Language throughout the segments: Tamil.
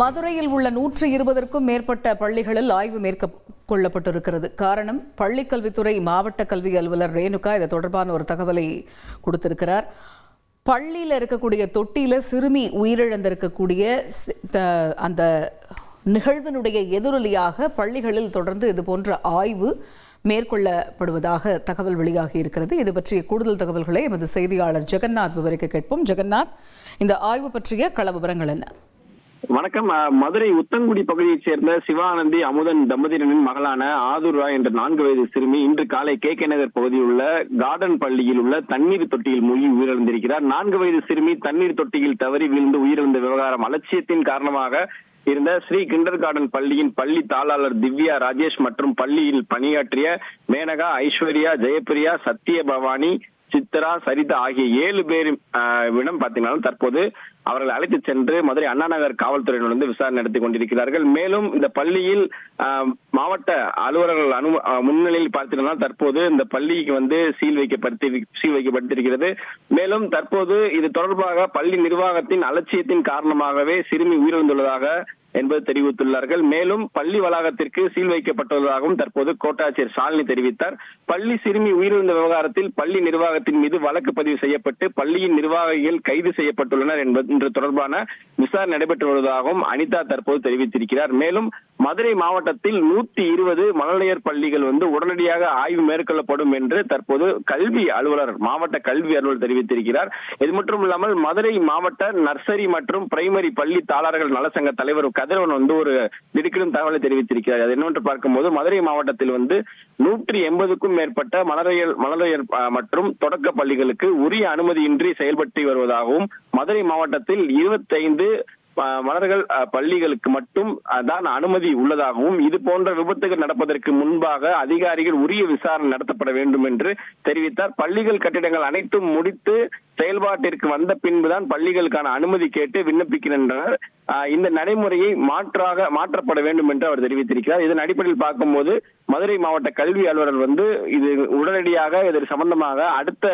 மதுரையில் உள்ள நூற்று இருபதற்கும் மேற்பட்ட பள்ளிகளில் ஆய்வு மேற்கொள்ளப்பட்டிருக்கிறது. காரணம் பள்ளிக்கல்வித்துறை மாவட்ட கல்வி அலுவலர் ரேணுகா இது தொடர்பான ஒரு தகவலை கொடுத்திருக்கிறார். பள்ளியில் இருக்கக்கூடிய தொட்டியில் சிறுமி உயிரிழந்திருக்கக்கூடிய த- அந்த நிகழ்வினுடைய எதிரொலியாக பள்ளிகளில் தொடர்ந்து இது போன்ற ஆய்வு மேற்கொள்ளப்படுவதாக தகவல் வெளியாகி இருக்கிறது. இது பற்றிய கூடுதல் தகவல்களை எமது செய்தியாளர் ஜெகநாத் விவரிக்க கேட்போம். ஜெகநாத் இந்த ஆய்வு பற்றிய கள விவரங்கள் என்ன? வணக்கம். மதுரை உத்தங்குடி பகுதியைச் சேர்ந்த சிவானந்தி அமுதன் தம்பதியினரின் மகளான ஆதுரா என்ற நான்கு வயது சிறுமி இன்று காலை கே கே நகர் பகுதியில் உள்ள கார்டன் பள்ளியில் உள்ள தண்ணீர் தொட்டியில் மூழ்கி உயிரிழந்திருக்கிறார். நான்கு வயது சிறுமி தண்ணீர் தொட்டியில் தவறி விழுந்து உயிரிழந்த விவகாரம் அலட்சியத்தின் காரணமாக இருந்த ஸ்ரீ கிண்டர் கார்டன் பள்ளியின் பள்ளி தாளாளர் திவ்யா ராஜேஷ் மற்றும் பள்ளியில் பணியாற்றிய மேனகா ஐஸ்வர்யா ஜெயபிரியா சத்ய பவானி சித்ரா சரிதா ஆகிய ஏழு பேரும் விடம் பார்த்தீங்கன்னா தற்போது அவர்களை அழைத்து சென்று மதுரை அண்ணா நகர் காவல்துறையினர் வந்து விசாரணை நடத்தி கொண்டிருக்கிறார்கள். மேலும் இந்த பள்ளியில் ஆஹ், மாவட்ட அலுவலர்கள் அனு முன்னிலையில் பார்த்தீங்கன்னா தற்போது இந்த பள்ளிக்கு வந்து சீல் வைக்கப்படுத்தி சீல் வைக்கப்பட்டிருக்கிறது. மேலும் தற்போது இது தொடர்பாக பள்ளி நிர்வாகத்தின் அலட்சியத்தின் காரணமாகவே சிறுமி உயிரிழந்துள்ளதாக என்பது தெரிவித்துள்ளார்கள். மேலும் பள்ளி வளாகத்திற்கு சீல் வைக்கப்பட்டுள்ளதாகவும் தற்போது கோட்டாட்சியர் ஷாலினி தெரிவித்தார். பள்ளி சிறுமி உயிரிழந்த விவகாரத்தில் பள்ளி நிர்வாகத்தின் மீது வழக்கு பதிவு செய்யப்பட்டு பள்ளியின் நிர்வாகிகள் கைது செய்யப்பட்டுள்ளனர் என்பது தொடர்பான விசாரணை நடைபெற்று வருவதாகவும் அனிதா தற்போது தெரிவித்திருக்கிறார். மேலும் மதுரை மாவட்டத்தில் நூத்தி இருபது மழலையர் பள்ளிகள் வந்து உடனடியாக ஆய்வு மேற்கொள்ளப்படும் என்று தற்போது கல்வி அலுவலர் மாவட்ட கல்வி அலுவலர் தெரிவித்திருக்கிறார். இது மட்டும் இல்லாமல் மதுரை மாவட்ட நர்சரி மற்றும் பிரைமரி பள்ளி தாளர்கள் நலசங்க தலைவர் கதிரவன் வந்து ஒரு திடுக்கிடும் தகவலை தெரிவித்திருக்கிறார். அது என்னவென்று பார்க்கும்போது மதுரை மாவட்டத்தில் வந்து நூற்றி எண்பதுக்கும் மேற்பட்ட மலரையர் மலரையர் மற்றும் தொடக்க பள்ளிகளுக்கு உரிய அனுமதியின்றி செயல்பட்டு வருவதாகவும் மதுரை மாவட்டத்தில் இருபத்தைந்து மலர்கள் பள்ளிகளுக்கு மட்டும் தான் அனுமதி உள்ளதாகவும் இது போன்ற விபத்துகள் நடப்பதற்கு முன்பாக அதிகாரிகள் உரிய விசாரணை நடத்தப்பட வேண்டும் என்று தெரிவித்தார். பள்ளிகள் கட்டிடங்கள் அனைத்தும் முடித்து செயல்பாட்டிற்கு வந்த பின்புதான் பள்ளிகளுக்கான அனுமதி கேட்டு விண்ணப்பிக்கின்றனர். இந்த நடைமுறையை மாற்றாக மாற்றப்பட வேண்டும் என்று அவர் தெரிவித்திருக்கிறார். இதன் அடிப்படையில் பார்க்கும்போது மதுரை மாவட்ட கல்வி அலுவலர் வந்து இது உடனடியாக இது சம்பந்தமாக அடுத்த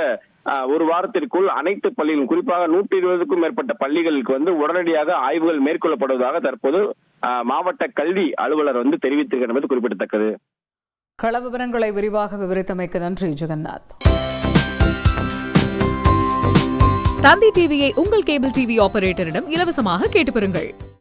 ஒரு வாரத்திற்குள் அனைத்து பள்ளிகளும் குறிப்பாக நூற்றி இருபதுக்கும் மேற்பட்ட பள்ளிகளுக்கு வந்து உடனடியாக ஆய்வுகள் மேற்கொள்ளப்படுவதாக தற்போது அஹ், மாவட்ட கல்வி அலுவலர் வந்து தெரிவித்திருக்கிறது என்பது குறிப்பிடத்தக்கது. கள விவரங்களை விரிவாக விவரித்தமைக்கு நன்றி ஜெகநாத். தந்தி டிவியை உங்கள் கேபிள் டிவி ஆபரேட்டரிடம் இலவசமாக கேட்டு பெறுங்கள்.